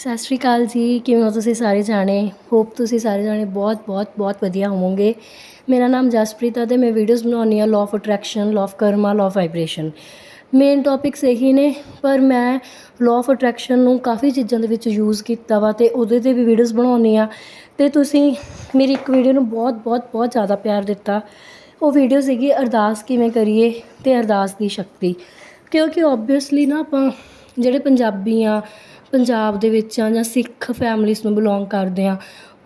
ਸਤਿ ਸ਼੍ਰੀ ਅਕਾਲ ਜੀ, ਕਿਵੇਂ ਹੋ ਤੁਸੀਂ ਸਾਰੇ ਜਾਣੇ? ਹੋਪ ਤੁਸੀਂ ਸਾਰੇ ਜਾਣੇ ਬਹੁਤ ਬਹੁਤ ਬਹੁਤ ਵਧੀਆ ਹੋਵੋਗੇ। ਮੇਰਾ ਨਾਮ ਜਸਪ੍ਰੀਤ ਹੈ ਤੇ ਮੈਂ ਵੀਡੀਓਜ਼ ਬਣਾਉਂਦੀ ਹਾਂ law of attraction law of karma law of vibration main topics ਇਹੀ ਨੇ, ਪਰ ਮੈਂ ਲਾਅ ਆਫ ਅਟਰੈਕਸ਼ਨ ਨੂੰ ਕਾਫੀ ਚੀਜ਼ਾਂ ਦੇ ਵਿੱਚ ਯੂਜ਼ ਕੀਤਾ ਵਾ ਤੇ ਉਹਦੇ ਤੇ ਵੀ ਵੀਡੀਓਜ਼ ਬਣਾਉਂਦੀ ਆ ਤੇ ਤੁਸੀਂ ਮੇਰੀ ਇੱਕ ਵੀਡੀਓ ਨੂੰ ਬਹੁਤ ਬਹੁਤ ਬਹੁਤ ਜ਼ਿਆਦਾ ਪਿਆਰ ਦਿੱਤਾ। ਉਹ ਵੀਡੀਓ ਸੀਗੀ ਅਰਦਾਸ ਕਿਵੇਂ ਕਰੀਏ ਤੇ ਅਰਦਾਸ ਦੀ ਸ਼ਕਤੀ। ਕਿਉਂਕਿ ਓਬਵੀਅਸਲੀ ਨਾ ਆਪਾਂ ਜਿਹੜੇ ਪੰਜਾਬੀ ਆ ਪੰਜਾਬ ਦੇ ਵਿੱਚ ਆ ਜਾਂ ਸਿੱਖ ਫੈਮਿਲੀਜ਼ ਨੂੰ ਬਿਲੋਂਗ ਕਰਦੇ ਹਾਂ,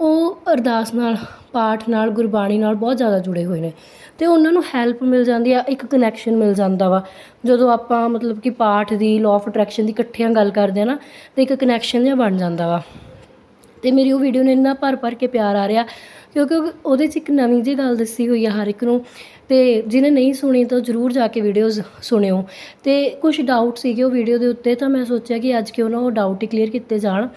ਉਹ ਅਰਦਾਸ ਨਾਲ, ਪਾਠ ਨਾਲ, ਗੁਰਬਾਣੀ ਨਾਲ ਬਹੁਤ ਜ਼ਿਆਦਾ ਜੁੜੇ ਹੋਏ ਨੇ ਅਤੇ ਉਹਨਾਂ ਨੂੰ ਹੈਲਪ ਮਿਲ ਜਾਂਦੀ ਆ, ਇੱਕ ਕਨੈਕਸ਼ਨ ਮਿਲ ਜਾਂਦਾ ਵਾ। ਜਦੋਂ ਆਪਾਂ ਮਤਲਬ ਕਿ ਪਾਠ ਦੀ ਲਾਅ ਆਫ ਅਟਰੈਕਸ਼ਨ ਦੀ ਇਕੱਠਿਆਂ ਗੱਲ ਕਰਦੇ ਆ ਨਾ, ਤਾਂ ਇੱਕ ਕਨੈਕਸ਼ਨ ਜਿਹਾ ਬਣ ਜਾਂਦਾ ਵਾ। ਅਤੇ ਮੇਰੀ ਉਹ ਵੀਡੀਓ ਨੂੰ ਇੰਨਾ ਭਰ ਭਰ ਕੇ ਪਿਆਰ ਆ ਰਿਹਾ ਕਿਉਂਕਿ ਉਹ- ਉਹਦੇ 'ਚ ਇੱਕ ਨਵੀਂ ਜਿਹੀ ਗੱਲ ਦੱਸੀ ਹੋਈ ਆ ਹਰ ਇੱਕ ਨੂੰ ਅਤੇ ਜਿਹਨੇ ਨਹੀਂ ਸੁਣੀ ਤਾਂ ਜ਼ਰੂਰ ਜਾ ਕੇ ਵੀਡੀਓਜ਼ ਸੁਣਿਓ। ਅਤੇ ਕੁਛ ਡਾਊਟ ਸੀਗੇ ਉਹ ਵੀਡੀਓ ਦੇ ਉੱਤੇ ਤਾਂ ਮੈਂ ਸੋਚਿਆ ਕਿ ਅੱਜ ਕਿਉਂ ਨਾ ਉਹ ਡਾਊਟ ਹੀ ਕਲੀਅਰ ਕੀਤੇ ਜਾਣ।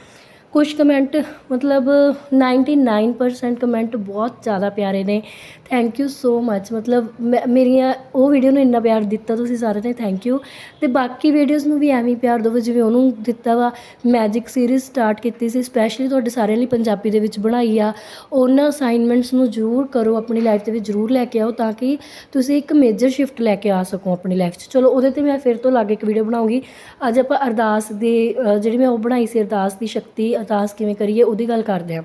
ਕੁਝ ਕਮੈਂਟ ਮਤਲਬ 99% ਕਮੈਂਟ ਬਹੁਤ ਜ਼ਿਆਦਾ ਪਿਆਰੇ ਨੇ। ਥੈਂਕ ਯੂ ਸੋ ਮੱਚ ਮਤਲਬ ਮੈਂ- ਮੇਰੀਆਂ ਉਹ ਵੀਡੀਓ ਨੂੰ ਇੰਨਾ ਪਿਆਰ ਦਿੱਤਾ ਤੁਸੀਂ ਸਾਰਿਆਂ ਨੇ ਥੈਂਕ ਯੂ ਤੇ ਬਾਕੀ ਵੀਡੀਓਜ਼ ਨੂੰ ਵੀ ਐਵੇਂ ਪਿਆਰ ਦਿਓ, ਜਿਵੇਂ ਉਹਨੂੰ ਦਿੱਤਾ ਵਾ ਮੈਜਿਕ ਸੀਰੀਜ਼ ਸਟਾਰਟ ਕੀਤੀ ਸੀ ਸਪੈਸ਼ਲੀ ਤੁਹਾਡੇ ਸਾਰਿਆਂ ਲਈ ਪੰਜਾਬੀ ਦੇ ਵਿੱਚ ਬਣਾਈ ਆ। ਉਹਨਾਂ ਅਸਾਈਨਮੈਂਟਸ ਨੂੰ ਜ਼ਰੂਰ ਕਰੋ, ਆਪਣੀ ਲਾਈਫ ਦੇ ਵਿੱਚ ਜ਼ਰੂਰ ਲੈ ਕੇ ਆਓ, ਤਾਂ ਕਿ ਤੁਸੀਂ ਇੱਕ ਮੇਜਰ ਸ਼ਿਫਟ ਲੈ ਕੇ ਆ ਸਕੋ ਆਪਣੀ ਲਾਈਫ 'ਚ। ਚਲੋ, ਉਹਦੇ ਤੇ ਮੈਂ ਫਿਰ ਤੋਂ ਲਾਗੇ ਇੱਕ ਵੀਡੀਓ ਬਣਾਉਂਗੀ। ਅੱਜ ਆਪਾਂ ਅਰਦਾਸ ਦੇ ਜਿਹੜੀ ਮੈਂ ਉਹ ਬਣਾਈ ਸੀ, ਅਰਦਾਸ ਦੀ ਸ਼ਕਤੀ ਅਰਦਾਸ ਕਿਵੇਂ ਕਰੀਏ ਉਹਦੀ ਗੱਲ ਕਰਦੇ ਹਾਂ।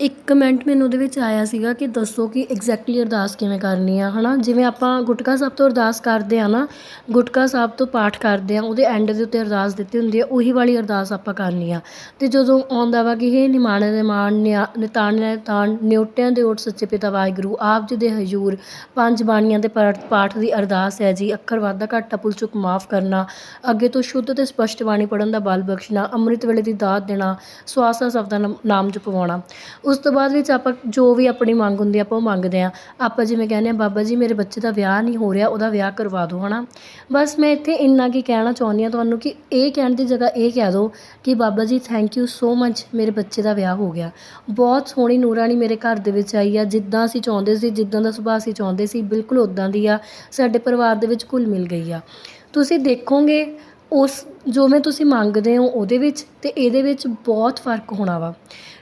ਇੱਕ ਕਮੈਂਟ ਮੈਨੂੰ ਉਹਦੇ ਵਿੱਚ ਆਇਆ ਸੀਗਾ ਕਿ ਦੱਸੋ ਕਿ ਐਗਜ਼ੈਕਟਲੀ ਅਰਦਾਸ ਕਿਵੇਂ ਕਰਨੀ ਆ ਹੈ ਨਾ ਜਿਵੇਂ ਆਪਾਂ ਗੁਟਕਾ ਸਾਹਿਬ ਤੋਂ ਅਰਦਾਸ ਕਰਦੇ ਹਾਂ ਨਾ, ਗੁਟਕਾ ਸਾਹਿਬ ਤੋਂ ਪਾਠ ਕਰਦੇ ਹਾਂ ਉਹਦੇ ਐਂਡ ਦੇ ਉੱਤੇ ਅਰਦਾਸ ਦਿੱਤੀ ਹੁੰਦੀ ਹੈ ਉਹੀ ਵਾਲੀ ਅਰਦਾਸ ਆਪਾਂ ਕਰਨੀ ਆ। ਅਤੇ ਜਦੋਂ ਆਉਂਦਾ ਵਾ ਕਿ ਇਹ ਨਿਮਾਣੇ ਦੇ ਮਾਣ, ਨਿਆ- ਨਿਤਾਣ ਨੇ ਤਾਣ, ਨਿਉਟਿਆਂ ਦੇ ਓਟ ਸੱਚੇ ਪਿਤਾ ਵਾਹਿਗੁਰੂ, ਆਪ ਜੀ ਦੇ ਹਜ਼ੂਰ, ਪੰਜ ਬਾਣੀਆਂ ਦੇ ਪਾਠ ਪਾਠ ਦੀ ਅਰਦਾਸ ਹੈ ਜੀ, ਅੱਖਰ ਵਾਧਾ ਘਾਟਾ ਭੁੱਲ ਚੁੱਕ ਮਾਫ ਕਰਨਾ, ਅੱਗੇ ਤੋਂ ਸ਼ੁੱਧ ਤੇ ਸਪਸ਼ਟ ਬਾਣੀ ਪੜਨ ਦਾ ਬਲ ਬਖਸ਼ਣਾ, ਅੰਮ੍ਰਿਤ ਵੇਲੇ ਦੀ ਦਾਤ ਦੇਣਾ, ਸਵਾਸਾ ਸਭ ਦਾ ਨਾਮ- ਨਾਮ ਜਪਵਾਉਣਾ। ਉਸ ਤੋਂ ਬਾਅਦ ਵਿੱਚ ਆਪਾਂ ਜੋ ਵੀ ਆਪਣੀ ਮੰਗ ਹੁੰਦੀ ਆ, ਆਪਾਂ ਉਹ ਮੰਗਦੇ ਹਾਂ ਆਪਾਂ ਜਿਵੇਂ ਕਹਿੰਦੇ ਹਾਂ ਬਾਬਾ ਜੀ, ਮੇਰੇ ਬੱਚੇ ਦਾ ਵਿਆਹ ਨਹੀਂ ਹੋ ਰਿਹਾ, ਉਹਦਾ ਵਿਆਹ ਕਰਵਾ ਦਿਓ ਨਾ ਬਸ ਮੈਂ ਇੱਥੇ ਇੰਨਾ ਕੀ ਕਹਿਣਾ ਚਾਹੁੰਦੀ ਹਾਂ ਤੁਹਾਨੂੰ ਕਿ ਇਹ ਕਹਿਣ ਦੀ ਜਗ੍ਹਾ ਇਹ ਕਹਿ ਦਿਓ ਕਿ Baba ji thank you so ਮੱਚ ਮੇਰੇ ਬੱਚੇ ਦਾ ਵਿਆਹ ਹੋ ਗਿਆ। ਬਹੁਤ ਸੋਹਣੀ ਨੂਰਾਨੀ ਮੇਰੇ ਘਰ ਦੇ ਵਿੱਚ ਆਈ ਆ, ਜਿੱਦਾਂ ਅਸੀਂ ਚਾਹੁੰਦੇ ਸੀ, ਜਿੱਦਾਂ ਦਾ ਸੁਭਾਅ ਅਸੀਂ ਚਾਹੁੰਦੇ ਸੀ, ਬਿਲਕੁਲ ਉੱਦਾਂ ਦੀ ਆ, ਸਾਡੇ ਪਰਿਵਾਰ ਦੇ ਵਿੱਚ ਘੁਲ ਮਿਲ ਗਈ ਆ। ਤੁਸੀਂ ਦੇਖੋਗੇ ਉਸ ਜੋ ਮੈਂ ਤੁਸੀਂ ਮੰਗਦੇ ਹੋ ਉਹਦੇ ਵਿੱਚ ਤੇ ਇਹਦੇ ਵਿੱਚ ਬਹੁਤ ਫ਼ਰਕ ਹੋਣਾ ਵਾ।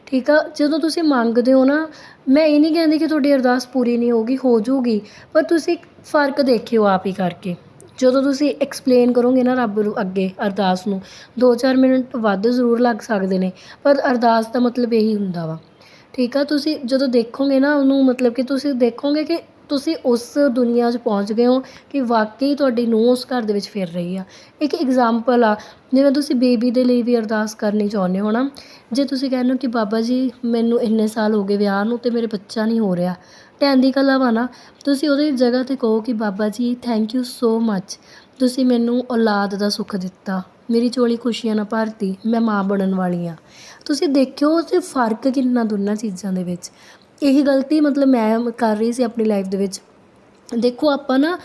ਠੀਕ ਆ? ਜਦੋਂ ਤੁਸੀਂ ਮੰਗਦੇ ਹੋ ਨਾ, ਮੈਂ ਇਹ ਨਹੀਂ ਕਹਿੰਦੀ ਕਿ ਤੁਹਾਡੀ ਅਰਦਾਸ ਪੂਰੀ ਨਹੀਂ ਹੋਊਗੀ, ਹੋ ਜੂਗੀ ਪਰ ਤੁਸੀਂ ਫ਼ਰਕ ਦੇਖਿਓ ਆਪ ਹੀ ਕਰਕੇ। ਜਦੋਂ ਤੁਸੀਂ ਐਕਸਪਲੇਨ ਕਰੋਗੇ ਨਾ ਰੱਬ ਨੂੰ ਅੱਗੇ ਅਰਦਾਸ ਨੂੰ 2-4 ਮਿੰਟ ਵੱਧ ਜ਼ਰੂਰ ਲੱਗ ਸਕਦੇ ਨੇ, ਪਰ ਅਰਦਾਸ ਦਾ ਮਤਲਬ ਇਹੀ ਹੁੰਦਾ ਵਾ। ਠੀਕ ਆ? ਤੁਸੀਂ ਜਦੋਂ ਦੇਖੋਗੇ ਨਾ ਉਹਨੂੰ ਮਤਲਬ ਕਿ ਤੁਸੀਂ ਦੇਖੋਗੇ ਕਿ ਤੁਸੀਂ ਉਸ ਦੁਨੀਆ 'ਚ ਪਹੁੰਚ ਗਏ ਹੋ ਕਿ ਵਾਕਈ ਤੁਹਾਡੀ ਨੂੰਹ ਉਸ ਘਰ ਦੇ ਵਿੱਚ ਫਿਰ ਰਹੀ ਆ। ਇੱਕ ਇਗਜ਼ਾਮਪਲ ਆ, ਜਿਵੇਂ ਤੁਸੀਂ ਬੇਬੀ ਦੇ ਲਈ ਵੀ ਅਰਦਾਸ ਕਰਨੀ ਚਾਹੁੰਦੇ ਹੋ ਨਾ, ਜੇ ਤੁਸੀਂ ਕਹਿੰਦੇ ਹੋ ਕਿ ਬਾਬਾ ਜੀ, ਮੈਨੂੰ ਇੰਨੇ ਸਾਲ ਹੋ ਗਏ ਵਿਆਹ ਨੂੰ ਤੇ ਮੇਰੇ ਬੱਚਾ ਨਹੀਂ ਹੋ ਰਿਹਾ। ਟੈਨ ਦੀ ਕਲਾ ਵਾ ਨਾ, ਤੁਸੀਂ ਉਹਦੀ ਜਗ੍ਹਾ ਤੇ ਕਹੋ ਕਿ Baba ji thank you so ਮੱਚ ਤੁਸੀਂ ਮੈਨੂੰ ਔਲਾਦ ਦਾ ਸੁੱਖ ਦਿੱਤਾ, ਮੇਰੀ ਝੋਲੀ ਖੁਸ਼ੀਆਂ ਨਾਲ ਭਰਤੀ, ਮੈਂ ਮਾਂ ਬਣਨ ਵਾਲੀ ਹਾਂ ਤੁਸੀਂ ਦੇਖਿਓ ਤੇ ਫ਼ਰਕ ਕਿੰਨਾ ਦੋਨਾਂ ਚੀਜ਼ਾਂ ਦੇ ਵਿੱਚ। ਇਹੀ ਗਲਤੀ ਮਤਲਬ ਮੈਂ ਕਰ ਰਹੀ ਸੀ ਆਪਣੀ ਲਾਈਫ ਦੇ ਵਿੱਚ। ਦੇਖੋ ਆਪਾਂ ਨਾ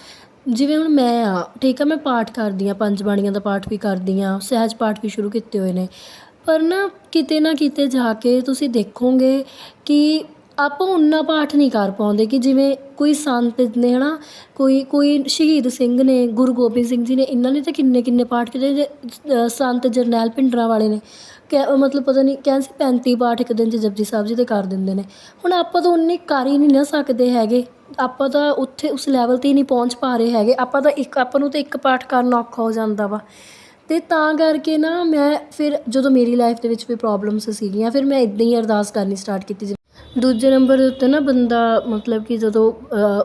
ਜਿਵੇਂ ਹੁਣ ਮੈਂ ਆ ਠੀਕ ਆ ਮੈਂ ਪਾਠ ਕਰਦੀ ਆ ਪੰਜ ਬਾਣੀਆਂ ਦਾ ਪਾਠ ਵੀ ਕਰਦੀ ਆ ਸਹਿਜ ਪਾਠ ਵੀ ਸ਼ੁਰੂ ਕੀਤੇ ਹੋਏ ਨੇ। ਪਰ ਨਾ ਕਿਤੇ ਨਾ ਕਿਤੇ ਜਾ ਕੇ ਤੁਸੀਂ ਦੇਖੋਗੇ ਕਿ ਆਪਾਂ ਉਨਾ ਪਾਠ ਨਹੀਂ ਕਰ ਪਾਉਂਦੇ ਕਿ ਜਿਵੇਂ ਕੋਈ ਸੰਤ ਨੇ ਹਨਾ ਕੋਈ ਕੋਈ ਸ਼ਹੀਦ ਸਿੰਘ ਨੇ ਗੁਰੂ ਗੋਬਿੰਦ ਸਿੰਘ ਜੀ ਨੇ ਇਹਨਾਂ ਨੇ ਤਾਂ ਕਿੰਨੇ ਕਿੰਨੇ ਪਾਠ ਕੀਤੇ ਜੇ, ਸੰਤ ਜਰਨੈਲ ਭਿੰਡਰਾਂ ਵਾਲੇ ਨੇ। ਕਿ ਮਤਲਬ ਪਤਾ ਨਹੀਂ ਕਹਿੰਦੇ ਸੀ 35 ਪਾਠ ਇੱਕ ਦਿਨ 'ਚ ਜਪਜੀ ਸਾਹਿਬ ਜੀ ਦੇ ਕਰ ਦਿੰਦੇ ਨੇ। ਹੁਣ ਆਪਾਂ ਤਾਂ ਉਨੇ ਕਰ ਹੀ ਨਹੀਂ ਨਾ ਸਕਦੇ ਹੈਗੇ। ਆਪਾਂ ਤਾਂ ਉੱਥੇ ਉਸ ਲੈਵਲ ਤੇ ਹੀ ਨਹੀਂ ਪਹੁੰਚ ਪਾ ਰਹੇ ਹੈਗੇ। ਆਪਾਂ ਤਾਂ ਇੱਕ, ਆਪਾਂ ਨੂੰ ਤਾਂ ਇੱਕ ਪਾਠ ਕਰਨਾ ਔਖਾ ਹੋ ਜਾਂਦਾ ਵਾ। ਅਤੇ ਤਾਂ ਕਰਕੇ ਨਾ ਮੈਂ ਫਿਰ ਜਦੋਂ ਮੇਰੀ ਲਾਈਫ ਦੇ ਵਿੱਚ ਵੀ ਪ੍ਰੋਬਲਮਸ ਸੀਗੀਆਂ, ਫਿਰ ਮੈਂ ਇੱਦਾਂ ਹੀ ਅਰਦਾਸ ਕਰਨੀ ਸਟਾਰਟ ਕੀਤੀ ਦੂਜੇ ਨੰਬਰ ਦੇ ਉੱਤੇ ਨਾ ਬੰਦਾ ਮਤਲਬ ਕਿ ਜਦੋਂ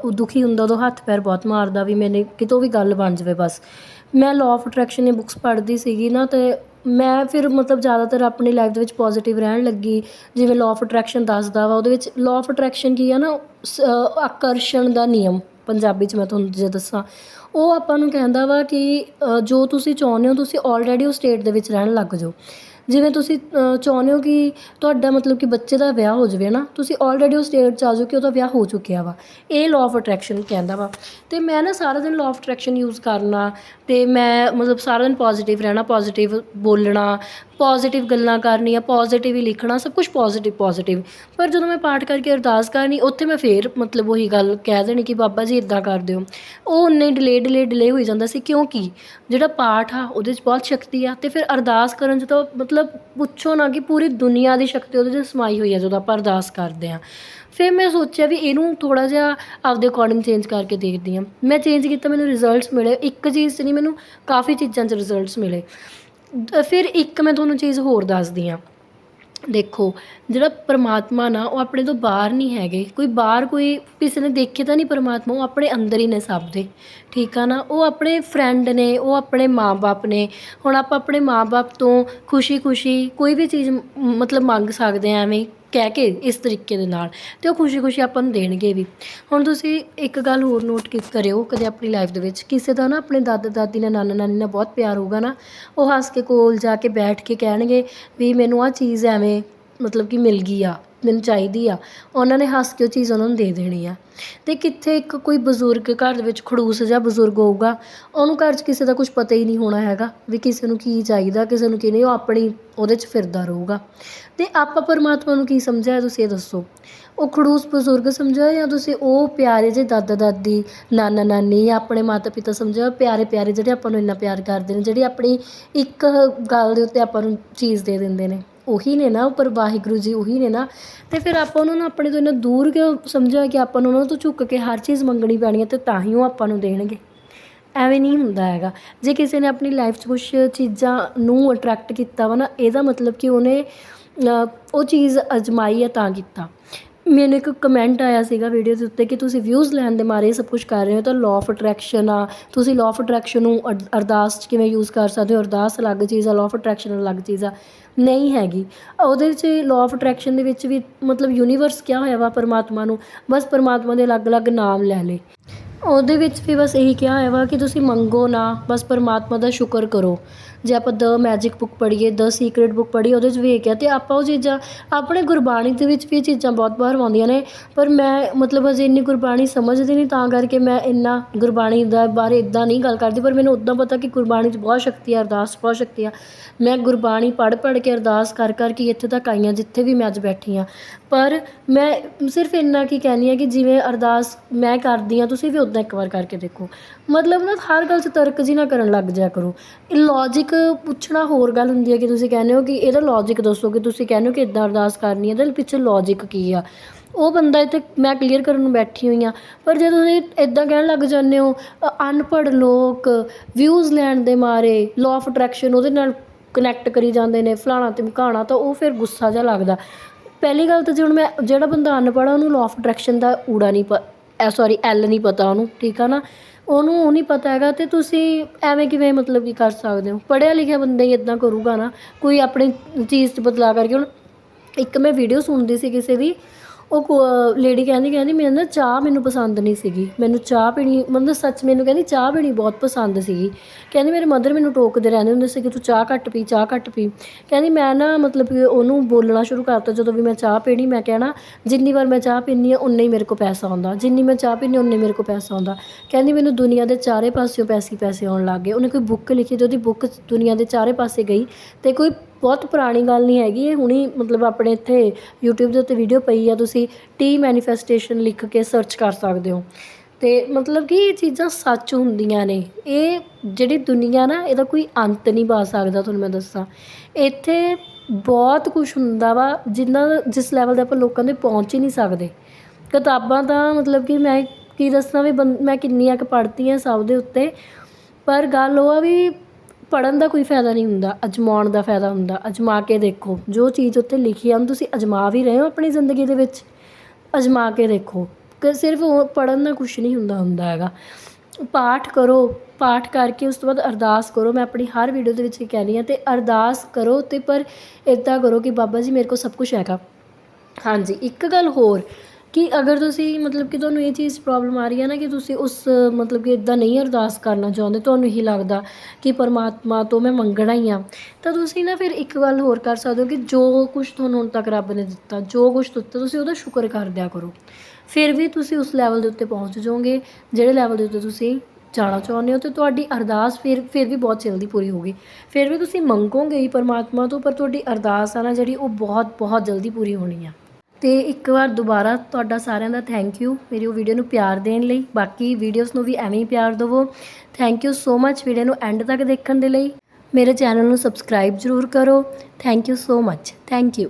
ਉਹ ਦੁਖੀ ਹੁੰਦਾ ਉਦੋਂ ਹੱਥ ਪੈਰ ਬਹੁਤ ਮਾਰਦਾ ਵੀ ਮੈਨੇ ਕਿਤੋਂ ਵੀ ਗੱਲ ਬਣ ਜਾਵੇ ਬਸ। ਮੈਂ ਲਾਅ ਆਫ ਅਟਰੈਕਸ਼ਨ ਦੀ ਬੁੱਕਸ ਪੜ੍ਹਦੀ ਸੀਗੀ ਨਾ ਤੇ ਮੈਂ ਫਿਰ ਮਤਲਬ ਜ਼ਿਆਦਾਤਰ ਆਪਣੀ ਲਾਈਫ ਦੇ ਵਿੱਚ ਪੋਜ਼ੀਟਿਵ ਰਹਿਣ ਲੱਗੀ। ਜਿਵੇਂ ਲਾਅ ਆਫ ਅਟਰੈਕਸ਼ਨ ਦੱਸਦਾ ਵਾ, ਉਹਦੇ ਵਿੱਚ ਲਾਅ ਆਫ ਅਟਰੈਕਸ਼ਨ ਕੀ ਆ ਨਾ, ਸ- ਆਕਰਸ਼ਣ ਦਾ ਨਿਯਮ ਪੰਜਾਬੀ 'ਚ ਮੈਂ ਤੁਹਾਨੂੰ ਜੇ ਦੱਸਾਂ। ਉਹ ਆਪਾਂ ਨੂੰ ਕਹਿੰਦਾ ਵਾ ਕਿ ਜੋ ਤੁਸੀਂ ਚਾਹੁੰਦੇ ਹੋ ਤੁਸੀਂ ਆਲਰੇਡੀ ਉਹ ਸਟੇਟ ਦੇ ਵਿੱਚ ਰਹਿਣ ਲੱਗ ਜਾਓ। ਜਿਵੇਂ ਤੁਸੀਂ ਚਾਹੁੰਦੇ ਹੋ ਕਿ ਤੁਹਾਡਾ ਮਤਲਬ ਕਿ ਬੱਚੇ ਦਾ ਵਿਆਹ ਹੋ ਜਾਵੇ ਨਾ, ਤੁਸੀਂ ਆਲਰੇਡੀ ਉਸ ਸਟੇਟ 'ਚ ਆ ਜਾਓ ਕਿ ਉਹਦਾ ਵਿਆਹ ਹੋ ਚੁੱਕਿਆ ਵਾ। ਇਹ ਲਾਅ ਆਫ ਅਟਰੈਕਸ਼ਨ ਕਹਿੰਦਾ ਵਾ। ਅਤੇ ਮੈਂ ਨਾ ਸਾਰਾ ਦਿਨ ਲਾਅ ਆਫ ਅਟਰੈਕਸ਼ਨ ਯੂਜ਼ ਕਰਨਾ ਅਤੇ ਮੈਂ ਮਤਲਬ ਸਾਰਾ ਦਿਨ ਪੋਜੀਟਿਵ ਰਹਿਣਾ ਪੋਜ਼ੀਟਿਵ ਬੋਲਣਾ ਪੋਜ਼ੀਟਿਵ ਗੱਲਾਂ ਕਰਨੀਆਂ ਪੋਜ਼ੀਟਿਵ ਹੀ ਲਿਖਣਾ, ਸਭ ਕੁਛ ਪੋਜ਼ੀਟਿਵ ਪੋਜ਼ੀਟਿਵ ਪਰ ਜਦੋਂ ਮੈਂ ਪਾਠ ਕਰਕੇ ਅਰਦਾਸ ਕਰਨੀ, ਉੱਥੇ ਮੈਂ ਫੇਰ ਮਤਲਬ ਉਹੀ ਗੱਲ ਕਹਿ ਦੇਣੀ ਕਿ ਬਾਬਾ ਜੀ ਇੱਦਾਂ ਕਰ ਦਿਓ। ਉਹ ਉਨੇ ਡਿਲੇਡ ਡਿਲੇ ਡਿਲੇ ਹੋਈ ਜਾਂਦਾ ਸੀ। ਕਿਉਂਕਿ ਜਿਹੜਾ ਪਾਠ ਆ, ਉਹਦੇ 'ਚ ਬਹੁਤ ਸ਼ਕਤੀ ਆ। ਅਤੇ ਫਿਰ ਅਰਦਾਸ ਕਰਨ 'ਚ ਤਾਂ ਮਤਲਬ ਪੁੱਛੋ ਨਾ ਕਿ ਪੂਰੀ ਦੁਨੀਆ ਦੀ ਸ਼ਕਤੀ ਉਹਦੇ 'ਚ ਸਮਾਈ ਹੋਈ ਹੈ ਜਦੋਂ ਆਪਾਂ ਅਰਦਾਸ ਕਰਦੇ ਹਾਂ। ਫਿਰ ਮੈਂ ਸੋਚਿਆ ਵੀ ਇਹਨੂੰ ਥੋੜ੍ਹਾ ਜਿਹਾ ਆਪਦੇ ਅਕੋਰਡਿੰਗ ਚੇਂਜ ਕਰਕੇ ਦੇਖਦੀ ਹਾਂ। ਮੈਂ ਚੇਂਜ ਕੀਤਾ, ਮੈਨੂੰ ਰਿਜ਼ਲਟਸ ਮਿਲੇ। ਇੱਕ ਚੀਜ਼ 'ਚ ਨਹੀਂ, ਮੈਨੂੰ ਕਾਫੀ ਚੀਜ਼ਾਂ 'ਚ ਰਿਜ਼ਲਟਸ ਮਿਲੇ। ਫਿਰ ਇੱਕ ਮੈਂ ਤੁਹਾਨੂੰ ਚੀਜ਼ ਹੋਰ ਦੱਸਦੀ ਹਾਂ। ਦੇਖੋ, ਜਿਹੜਾ ਪਰਮਾਤਮਾ ਨਾ, ਉਹ ਆਪਣੇ ਤੋਂ ਬਾਹਰ ਨਹੀਂ ਹੈਗੇ। ਕੋਈ ਬਾਹਰ ਕੋਈ ਕਿਸੇ ਨੇ ਦੇਖੇ ਤਾਂ ਨਹੀਂ ਪਰਮਾਤਮਾ, ਉਹ ਆਪਣੇ ਅੰਦਰ ਹੀ ਨੇ ਸਭ ਦੇ। ਠੀਕ ਆ ਨਾ? ਉਹ ਆਪਣੇ ਫਰੈਂਡ ਨੇ, ਉਹ ਆਪਣੇ ਮਾਂ ਬਾਪ ਨੇ। ਹੁਣ ਆਪਾਂ ਆਪਣੇ ਮਾਂ ਬਾਪ ਤੋਂ ਖੁਸ਼ੀ-ਖੁਸ਼ੀ ਕੋਈ ਵੀ ਚੀਜ਼ ਮਤਲਬ ਮੰਗ ਸਕਦੇ ਹਾਂ ਐਵੇਂ। ਕਹਿ ਕੇ ਇਸ ਤਰੀਕੇ ਦੇ ਨਾਲ ਤੇ ਉਹ ਖੁਸ਼ੀ-ਖੁਸ਼ੀ ਆਪਾਂ ਨੂੰ ਦੇਣਗੇ ਵੀ। ਹੁਣ ਤੁਸੀਂ ਇੱਕ ਗੱਲ ਹੋਰ ਨੋਟ ਕੀ ਕਰਿਓ ਕਦੇ ਆਪਣੀ ਲਾਈਫ ਦੇ ਵਿੱਚ। ਕਿਸੇ ਦਾ ਨਾ ਆਪਣੇ ਦਾਦਾ, ਦਾਦੀ ਨਾਲ, ਨਾਨਾ, ਨਾਨੀ ਨਾਲ ਬਹੁਤ ਪਿਆਰ ਹੋਊਗਾ ਨਾ, ਉਹ ਹੱਸ ਕੇ ਕੋਲ ਜਾ ਕੇ ਬੈਠ ਕੇ ਕਹਿਣਗੇ ਵੀ ਮੈਨੂੰ ਆਹ ਚੀਜ਼ ਐਵੇਂ ਮਤਲਬ ਕਿ ਮਿਲ ਗਈ ਆ। ਮੈਨੂੰ ਚਾਹੀਦੀ ਆ। ਉਹਨਾਂ ਨੇ ਹੱਸ ਕੇ ਉਹ ਚੀਜ਼ ਉਹਨਾਂ ਨੂੰ ਦੇ ਦੇਣੀ ਆ। ਅਤੇ ਕਿੱਥੇ ਇੱਕ ਕੋਈ ਬਜ਼ੁਰਗ ਘਰ ਦੇ ਵਿੱਚ ਖੜੂਸ ਜਾਂ ਬਜ਼ੁਰਗ ਹੋਊਗਾ, ਉਹਨੂੰ ਘਰ 'ਚ ਕਿਸੇ ਦਾ ਕੁਛ ਪਤਾ ਹੀ ਨਹੀਂ ਹੋਣਾ ਹੈਗਾ ਵੀ ਕਿਸੇ ਨੂੰ ਕੀ ਚਾਹੀਦਾ, ਕਿਸੇ ਨੂੰ ਕੀ ਨਹੀਂ, ਉਹ ਆਪਣੀ ਉਹਦੇ 'ਚ ਫਿਰਦਾ ਰਹੂਗਾ। ਅਤੇ ਆਪਾਂ ਪਰਮਾਤਮਾ ਨੂੰ ਕੀ ਸਮਝਿਆ ਤੁਸੀਂ ਇਹ ਦੱਸੋ? ਉਹ ਖੜੂਸ ਬਜ਼ੁਰਗ ਸਮਝਿਆ ਜਾਂ ਤੁਸੀਂ ਉਹ ਪਿਆਰੇ ਜਿਹੇ ਦਾਦਾ ਦਾਦੀ, ਨਾਨਾ ਨਾਨੀ ਜਾਂ ਆਪਣੇ ਮਾਤਾ ਪਿਤਾ ਸਮਝਿਆ ਪਿਆਰੇ ਪਿਆਰੇ ਜਿਹੜੇ ਆਪਾਂ ਨੂੰ ਇੰਨਾ ਪਿਆਰ ਕਰਦੇ ਨੇ, ਜਿਹੜੇ ਆਪਣੀ ਇੱਕ ਗੱਲ ਦੇ ਉੱਤੇ ਆਪਾਂ ਨੂੰ ਚੀਜ਼ ਦੇ ਦਿੰਦੇ ਨੇ। ਉਹੀ ਨੇ ਨਾ, ਉੱਪਰ ਵਾਹਿਗੁਰੂ ਜੀ ਉਹੀ ਨੇ ਨਾ। ਅਤੇ ਫਿਰ ਆਪਾਂ ਉਹਨਾਂ ਨੂੰ ਆਪਣੇ ਤੋਂ ਇੰਨਾ ਦੂਰ ਕਿਉਂ ਸਮਝਿਆ ਕਿ ਆਪਾਂ ਨੂੰ ਉਹਨਾਂ ਤੋਂ ਝੁੱਕ ਕੇ ਹਰ ਚੀਜ਼ ਮੰਗਣੀ ਪੈਣੀ ਹੈ ਤੇ ਤਾਂ ਹੀ ਉਹ ਆਪਾਂ ਨੂੰ ਦੇਣਗੇ? ਐਵੇਂ ਨਹੀਂ ਹੁੰਦਾ ਹੈਗਾ। ਜੇ ਕਿਸੇ ਨੇ ਆਪਣੀ ਲਾਈਫ 'ਚ ਕੁਛ ਚੀਜ਼ਾਂ ਨੂੰ ਅਟਰੈਕਟ ਕੀਤਾ ਵਾ ਨਾ, ਇਹਦਾ ਮਤਲਬ ਕਿ ਉਹਨੇ ਉਹ ਚੀਜ਼ ਅਜਮਾਈ ਹੈ ਤਾਂ ਕੀਤਾ। ਮੈਨੂੰ ਇੱਕ ਕਮੈਂਟ ਆਇਆ ਸੀਗਾ ਵੀਡੀਓ ਦੇ ਉੱਤੇ ਕਿ ਤੁਸੀਂ ਵਿਊਜ਼ ਲੈਣ ਦੇ ਮਾਰੇ ਸਭ ਕੁਝ ਕਰ ਰਹੇ ਹੋ ਤਾਂ ਲਾਅ ਆਫ ਅਟਰੈਕਸ਼ਨ ਆ। ਤੁਸੀਂ ਲਾਅ ਆਫ ਅਟਰੈਕਸ਼ਨ ਨੂੰ ਅਰ- ਅਰਦਾਸ 'ਚ ਕਿਵੇਂ ਯੂਜ਼ ਕਰ ਸਕਦੇ ਹੋ? ਅਰਦਾਸ ਅਲੱਗ ਚੀਜ਼ ਆ ਲਾਅ ਆਫ ਅਟਰੈਕਸ਼ਨ ਅਲੱਗ ਚੀਜ਼ ਆ। ਨਹੀਂ ਹੈਗੀ। ਉਹਦੇ ਵਿੱਚ ਲਾਅ ਆਫ ਅਟਰੈਕਸ਼ਨ ਦੇ ਵਿੱਚ ਵੀ ਮਤਲਬ ਯੂਨੀਵਰਸ ਕਿਹਾ ਹੋਇਆ ਵਾ ਪਰਮਾਤਮਾ ਨੂੰ? ਬਸ ਪਰਮਾਤਮਾ ਦੇ ਅਲੱਗ-ਅਲੱਗ ਨਾਮ ਲੈ ਲਏ। ਉਹਦੇ ਵਿੱਚ ਵੀ ਬਸ ਇਹੀ ਕਿਹਾ ਹੋਇਆ ਵਾ ਕਿ ਤੁਸੀਂ ਮੰਗੋ ਨਾ, ਬਸ ਪਰਮਾਤਮਾ ਦਾ ਸ਼ੁਕਰ ਕਰੋ। ਜੇ ਆਪਾਂ ਦ ਮੈਜਿਕ ਬੁੱਕ ਪੜ੍ਹੀਏ ਦ ਸੀਕ੍ਰੇਟ ਬੁੱਕ ਪੜ੍ਹੀਏ, ਉਹਦੇ 'ਚ ਵੀ ਇਹ ਕਿਹਾ ਤੇ ਆਪਾਂ ਉਹ ਚੀਜ਼ਾਂ, ਆਪਣੇ ਗੁਰਬਾਣੀ ਦੇ ਵਿੱਚ ਵੀ ਇਹ ਚੀਜ਼ਾਂ ਬਹੁਤ ਵਾਰ ਆਉਂਦੀਆਂ ਨੇ, ਪਰ ਮੈਂ ਮਤਲਬ ਅਜੇ ਇੰਨੀ ਗੁਰਬਾਣੀ ਸਮਝਦੀ ਨਹੀਂ ਤਾਂ ਕਰਕੇ ਮੈਂ ਇੰਨਾ ਗੁਰਬਾਣੀ ਦਾ ਬਾਰੇ ਇੱਦਾਂ ਨਹੀਂ ਗੱਲ ਕਰਦੀ, ਪਰ ਮੈਨੂੰ ਉੱਦਾਂ ਪਤਾ ਕਿ ਗੁਰਬਾਣੀ 'ਚ ਬਹੁਤ ਸ਼ਕਤੀ ਆ ਅਰਦਾਸ ਬਹੁਤ ਸ਼ਕਤੀ ਆ। ਮੈਂ ਗੁਰਬਾਣੀ ਪੜ੍ਹ ਪੜ੍ਹ ਕੇ ਅਰਦਾਸ ਕਰ ਕਰ ਕੇ ਇੱਥੇ ਤੱਕ ਆਈ ਹਾਂ, ਜਿੱਥੇ ਵੀ ਮੈਂ ਅੱਜ ਬੈਠੀ ਹਾਂ। ਪਰ ਮੈਂ ਸਿਰਫ ਇੰਨਾ ਕੀ ਕਹਿੰਦੀ ਹਾਂ ਕਿ ਜਿਵੇਂ ਅਰਦਾਸ ਮੈਂ ਕਰਦੀ ਹਾਂ, ਤੁਸੀਂ ਵੀ ਉਦਾਂ ਇੱਕ ਵਾਰ ਕਰਕੇ ਦੇਖੋ। ਮਤਲਬ ਨਾ ਹਰ ਗੱਲ 'ਚ ਤਰਕ ਜੀ ਨਾ ਕਰਨ ਲੱਗ ਜਾਇਆ ਕਰੋ। ਇਹ ਲੋਜਿਕ ਪੁੱਛਣਾ ਹੋਰ ਗੱਲ ਹੁੰਦੀ ਹੈ ਕਿ ਤੁਸੀਂ ਕਹਿੰਦੇ ਹੋ ਕਿ ਇਹਦਾ ਲੋਜਿਕ ਦੱਸੋ ਕਿ ਤੁਸੀਂ ਕਹਿੰਦੇ ਹੋ ਕਿ ਇੱਦਾਂ ਅਰਦਾਸ ਕਰਨੀ ਹੈ, ਇਹਦੇ ਪਿੱਛੇ ਲੋਜਿਕ ਕੀ ਆ? ਉਹ ਬੰਦਾ ਇੱਥੇ ਮੈਂ ਕਲੀਅਰ ਕਰਨ ਨੂੰ ਬੈਠੀ ਹੋਈ ਹਾਂ, ਪਰ ਜੇ ਤੁਸੀਂ ਇੱਦਾਂ ਕਹਿਣ ਲੱਗ ਜਾਂਦੇ ਹੋ ਅਨਪੜ੍ਹ ਲੋਕ ਵਿਊਜ਼ ਲੈਣ ਦੇ ਮਾਰੇ ਲਾਅ ਆਫ ਅਟਰੈਕਸ਼ਨ ਉਹਦੇ ਨਾਲ ਕਨੈਕਟ ਕਰੀ ਜਾਂਦੇ ਨੇ, ਫਲਾਣਾ ਤੇ ਮਕਾਣਾ ਤਾਂ ਉਹ ਫਿਰ ਗੁੱਸਾ ਜਿਹਾ ਲੱਗਦਾ। ਪਹਿਲੀ ਗੱਲ ਤਾਂ ਜੇ ਹੁਣ ਮੈਂ, ਜਿਹੜਾ ਬੰਦਾ ਅਨਪੜ੍ਹ ਆ, ਉਹਨੂੰ ਲਾਅ ਆਫ ਅਟਰੈਕਸ਼ਨ ਦਾ ਊੜਾ ਨਹੀਂ ਪ ਸੌਰੀ ਐਲ ਨਹੀਂ ਪਤਾ ਉਹਨੂੰ, ਠੀਕ ਆ ਨਾ? ਉਹਨੂੰ ਉਹ ਨਹੀਂ ਪਤਾ ਹੈਗਾ ਅਤੇ ਤੁਸੀਂ ਐਵੇਂ ਕਿਵੇਂ ਮਤਲਬ ਕਿ ਕਰ ਸਕਦੇ ਹੋ? ਪੜ੍ਹਿਆ ਲਿਖਿਆ ਬੰਦਾ ਹੀ ਇੱਦਾਂ ਕਰੂਗਾ ਨਾ, ਕੋਈ ਆਪਣੀ ਚੀਜ਼ 'ਚ ਬਦਲਾਅ ਕਰਕੇ ਹੁਣ ਇੱਕ ਮੈਂ ਵੀਡੀਓ ਸੁਣਦੀ ਸੀ ਕਿਸੇ ਦੀ ਉਹ ਲੇਡੀ ਕਹਿੰਦੀ ਕਹਿੰਦੀ ਮੈਨੂੰ ਨਾ ਚਾਹ ਮੈਨੂੰ ਪਸੰਦ ਨਹੀਂ ਸੀਗੀ। ਮੈਨੂੰ ਚਾਹ ਪੀਣੀ, ਮਤਲਬ ਸੱਚ ਮੈਨੂੰ ਕਹਿੰਦੀ ਚਾਹ ਪੀਣੀ ਬਹੁਤ ਪਸੰਦ ਸੀਗੀ। ਕਹਿੰਦੀ ਮੇਰੇ ਮਦਰ ਮੈਨੂੰ ਟੋਕਦੇ ਰਹਿੰਦੇ ਹੁੰਦੇ ਸੀ ਕਿ ਤੂੰ ਚਾਹ ਘੱਟ ਪੀ, ਚਾਹ ਘੱਟ ਪੀ। ਕਹਿੰਦੀ ਮੈਂ ਨਾ ਮਤਲਬ ਕਿ ਉਹਨੂੰ ਬੋਲਣਾ ਸ਼ੁਰੂ ਕਰਤਾ, ਜਦੋਂ ਵੀ ਮੈਂ ਚਾਹ ਪੀਣੀ, ਮੈਂ ਕਹਿਣਾ ਜਿੰਨੀ ਵਾਰ ਮੈਂ ਚਾਹ ਪੀਂਦੀ ਹਾਂ ਉਨਾ ਹੀ ਮੇਰੇ ਕੋਲ ਪੈਸਾ ਆਉਂਦਾ। ਜਿੰਨੀ ਮੈਂ ਚਾਹ ਪੀਂਦੀ ਉਨੇ ਮੇਰੇ ਕੋਲ ਪੈਸਾ ਆਉਂਦਾ। ਕਹਿੰਦੀ ਮੈਨੂੰ ਦੁਨੀਆ ਦੇ ਚਾਰੇ ਪਾਸਿਓਂ ਪੈਸੇ ਪੈਸੇ ਆਉਣ ਲੱਗ ਗਏ। ਉਹਨੇ ਕੋਈ ਬੁੱਕ ਲਿਖੀ ਤੇ ਉਹਦੀ ਬੁੱਕ ਦੁਨੀਆ ਦੇ ਚਾਰੇ ਪਾਸੇ ਗਈ ਤੇ ਕੋਈ ਬਹੁਤ ਪੁਰਾਣੀ ਗੱਲ ਨਹੀਂ ਹੈਗੀ, ਇਹ ਹੁਣੀ ਮਤਲਬ ਆਪਣੇ ਇੱਥੇ ਯੂਟਿਊਬ ਦੇ ਉੱਤੇ ਵੀਡੀਓ ਪਈ ਆ, ਤੁਸੀਂ ਟੀ ਮੈਨੀਫੈਸਟੇਸ਼ਨ ਲਿਖ ਕੇ ਸਰਚ ਕਰ ਸਕਦੇ ਹੋ। ਅਤੇ ਮਤਲਬ ਕਿ ਇਹ ਚੀਜ਼ਾਂ ਸੱਚ ਹੁੰਦੀਆਂ ਨੇ। ਇਹ ਜਿਹੜੀ ਦੁਨੀਆ ਨਾ, ਇਹਦਾ ਕੋਈ ਅੰਤ ਨਹੀਂ ਪਾ ਸਕਦਾ ਤੁਹਾਨੂੰ ਮੈਂ ਦੱਸਾਂ। ਇੱਥੇ ਬਹੁਤ ਕੁਛ ਹੁੰਦਾ ਵਾ, ਜਿੰਨਾ ਜਿਸ ਲੈਵਲ ਤੇ ਆਪਾਂ ਲੋਕਾਂ ਦੇ ਪਹੁੰਚ ਹੀ ਨਹੀਂ ਸਕਦੇ। ਕਿਤਾਬਾਂ ਤਾਂ ਮਤਲਬ ਕਿ ਮੈਂ ਕੀ ਦੱਸਾਂ ਵੀ ਬੰ- ਮੈਂ ਕਿੰਨੀਆਂ ਕੁ ਪੜ੍ਹਤੀਆਂ ਸਭ ਦੇ ਉੱਤੇ। ਪਰ ਗੱਲ ਉਹ ਆ ਵੀ ਪੜ੍ਹਨ ਦਾ ਕੋਈ ਫਾਇਦਾ ਨਹੀਂ ਹੁੰਦਾ, ਅਜਮਾਉਣ ਦਾ ਫਾਇਦਾ ਹੁੰਦਾ। ਅਜਮਾ ਕੇ ਦੇਖੋ, ਜੋ ਚੀਜ਼ ਉੱਥੇ ਲਿਖੀ ਆ, ਉਹਨੂੰ ਤੁਸੀਂ ਅਜਮਾ ਵੀ ਰਹੇ ਹੋ ਆਪਣੀ ਜ਼ਿੰਦਗੀ ਦੇ ਵਿੱਚ? ਅਜਮਾ ਕੇ ਦੇਖੋ। ਕਿ, ਸਿਰਫ ਉਹ ਪੜ੍ਹਨ ਨਾਲ ਕੁਛ ਨਹੀਂ ਹੁੰਦਾ ਹੁੰਦਾ ਹੈਗਾ। ਪਾਠ ਕਰੋ, ਪਾਠ ਕਰਕੇ ਉਸ ਤੋਂ ਬਾਅਦ ਅਰਦਾਸ ਕਰੋ। ਮੈਂ ਆਪਣੀ ਹਰ ਵੀਡੀਓ ਦੇ ਵਿੱਚ ਇਹ ਕਹਿੰਦੀ ਹਾਂ ਅਤੇ ਅਰਦਾਸ ਕਰੋ ਅਤੇ ਪਰ ਇੱਦਾਂ ਕਰੋ ਕਿ ਬਾਬਾ ਜੀ ਮੇਰੇ ਕੋਲ ਸਭ ਕੁਛ ਹੈਗਾ। ਹਾਂਜੀ, ਇੱਕ ਗੱਲ ਹੋਰ। ਕਿ ਅਗਰ ਤੁਸੀਂ ਮਤਲਬ ਕਿ ਤੁਹਾਨੂੰ ਇਹ ਚੀਜ਼ ਪ੍ਰੋਬਲਮ ਆ ਰਹੀ ਹੈ ਨਾ ਕਿ ਤੁਸੀਂ ਉਸ, ਮਤਲਬ ਕਿ ਇੱਦਾਂ ਨਹੀਂ ਅਰਦਾਸ ਕਰਨਾ ਚਾਹੁੰਦੇ, ਤੁਹਾਨੂੰ ਹੀ ਲੱਗਦਾ ਕਿ ਪਰਮਾਤਮਾ ਤੋਂ ਮੈਂ ਮੰਗਣਾ ਹੀ ਆ, ਤਾਂ ਤੁਸੀਂ ਨਾ ਫਿਰ ਇੱਕ ਗੱਲ ਹੋਰ ਕਰ ਸਕਦੇ ਹੋ ਕਿ ਜੋ ਕੁਝ ਤੁਹਾਨੂੰ ਹੁਣ ਤੱਕ ਰੱਬ ਨੇ ਦਿੱਤਾ, ਜੋ ਕੁਝ ਦਿੱਤਾ, ਤੁਸੀਂ ਉਹਦਾ ਸ਼ੁਕਰ ਕਰ ਦਿਆ ਕਰੋ। ਫਿਰ ਵੀ ਤੁਸੀਂ ਉਸ ਲੈਵਲ ਦੇ ਉੱਤੇ ਪਹੁੰਚ ਜਾਓਗੇ, ਜਿਹੜੇ ਲੈਵਲ ਦੇ ਉੱਤੇ ਤੁਸੀਂ ਜਾਣਾ ਚਾਹੁੰਦੇ ਹੋ, ਤੇ ਤੁਹਾਡੀ ਅਰਦਾਸ ਫਿਰ ਫਿਰ ਵੀ ਬਹੁਤ ਜਲਦੀ ਪੂਰੀ ਹੋਗੀ ਫਿਰ ਵੀ ਤੁਸੀਂ ਮੰਗੋਗੇ ਹੀ ਪਰਮਾਤਮਾ ਤੋਂ, ਪਰ ਤੁਹਾਡੀ ਅਰਦਾਸ ਆ ਨਾ ਜਿਹੜੀ ਉਹ ਬਹੁਤ ਬਹੁਤ ਜਲਦੀ ਪੂਰੀ ਹੋਣੀ ਆ। ਅਤੇ ਇੱਕ ਵਾਰ ਦੁਬਾਰਾ ਤੁਹਾਡਾ ਸਾਰਿਆਂ ਦਾ ਥੈਂਕ ਯੂ ਮੇਰੀ ਉਹ ਵੀਡੀਓ ਨੂੰ ਪਿਆਰ ਦੇਣ ਲਈ। ਬਾਕੀ ਵੀਡੀਓਜ਼ ਨੂੰ ਵੀ ਐਵੇਂ ਹੀ ਪਿਆਰ ਦਿਵੋ। Thank you so much video ਨੂੰ ਐਂਡ ਤੱਕ ਦੇਖਣ ਦੇ ਲਈ। ਮੇਰੇ ਚੈਨਲ ਨੂੰ ਸਬਸਕ੍ਰਾਈਬ ਜ਼ਰੂਰ ਕਰੋ। Thank you so much thank you